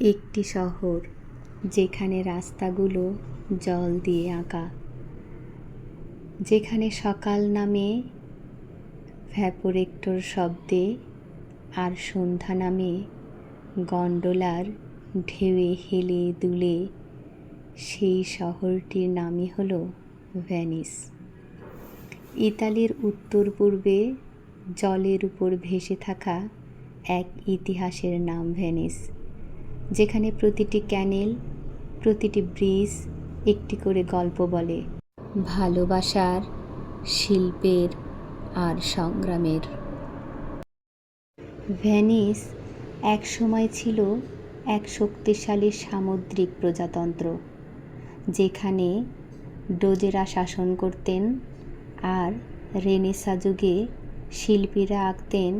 একটি শহর যেখানে রাস্তাগুলো জল দিয়ে আঁকা। যেখানে সকাল নামে ভ্যাপোরেক্টর শব্দে আর সন্ধ্যা নামে গন্ডোলার ঢেউয়ে হেলে দুলে, সেই শহরটির নামই হলো ভ্যানিস ইতালির উত্তর পূর্বে জলের উপর ভেসে থাকা এক ইতিহাসের নাম ভেনিস। যেখানে প্রতিটি ক্যানেল, প্রতিটি ব্রিজ একটি করে গল্প বলে। ভালোবাসার, শিল্পের আর সংগ্রামের। ভেনিস এক সময় ছিল এক শক্তিশালী সামুদ্রিক প্রজাতন্ত্র, যেখানে ডোজেরা শাসন করতেন আর রেনেসা যুগে শিল্পীরা আঁকতেন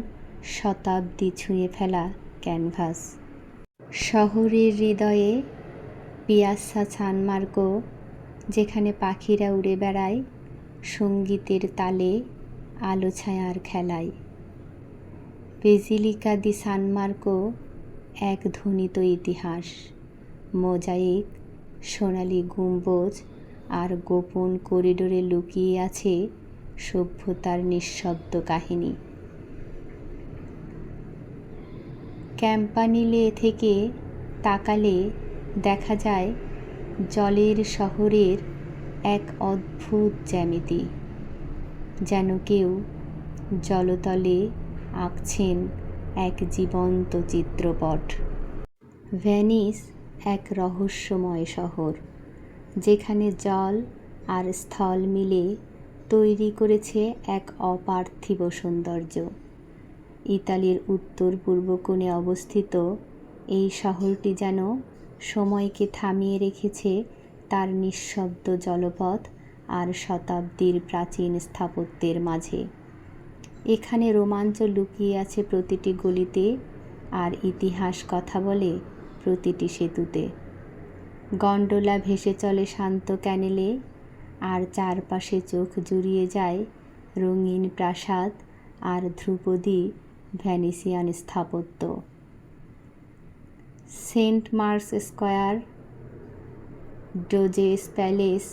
শতাব্দী ছুঁয়ে ফেলা ক্যানভাস। শহরের হৃদয়ে পিয়াসা সানমার্কো যেখানে পাখিরা উড়ে বেড়ায়, সঙ্গীতের তালে আলো ছায়ার খেলায়। বেজিলিকা দি সানমার্কো এক ধ্বনিত ইতিহাস, মোজাইক, সোনালি গম্বুজ আর গোপন করিডোরে লুকিয়ে আছে সভ্যতার নিঃশব্দ কাহিনী। ক্যাম্পানিলে থেকে তাকালে দেখা যায় জলের শহরের এক অদ্ভুত জ্যামিতি। যেন কেউ জলতলে আঁকছেন এক জীবন্ত চিত্রপট। ভ্যানিস এক রহস্যময় শহর, যেখানে জল আর স্থল মিলে তৈরি করেছে এক অপার্থিব সৌন্দর্য। ইতালির উত্তর পূর্ব কোণে অবস্থিত। এই শহরটি যেন সময়কে থামিয়ে রেখেছে তার নিঃশব্দ জলপথ আর শতাব্দীর প্রাচীন স্থাপত্যের মাঝে। এখানে রোমাঞ্চ লুকিয়ে আছে প্রতিটি গলিতে আর ইতিহাস কথা বলে প্রতিটি সেতুতে। গন্ডোলা ভেসে চলে শান্ত ক্যানেলে আর চারপাশে চোখ জুড়িয়ে যায় রঙিন প্রাসাদ আর ধ্রুপদী ভ্যানিসিয়ান স্থাপত্য। Saint Mark's square, Doge's palace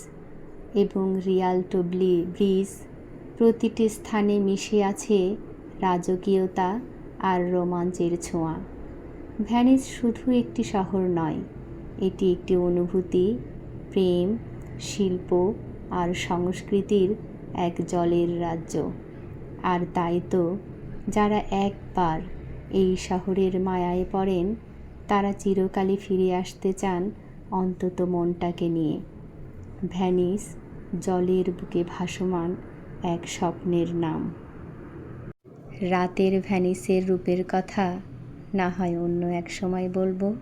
এবং রিয়ালটো ব্রিজ প্রতিটি স্থানে মিশে আছে রাজকীয়তা আর রোমাঞ্চের ছোঁয়া। ভ্যানিস শুধু একটি শহর নয়, এটি একটি অনুভূতি, প্রেম, শিল্প আর সংস্কৃতির এক জলের রাজ্য। আর তাই তো যারা একবার এই শহরের মায়ায় পড়েন, তারা চিরকালই ফিরে আসতে চান অন্তত মনটাকে নিয়ে। ভ্যানিস, জলের বুকে ভাসমান এক স্বপ্নের নাম। রাতের ভ্যানিসের রূপের কথা না হয় অন্য এক সময় বলব।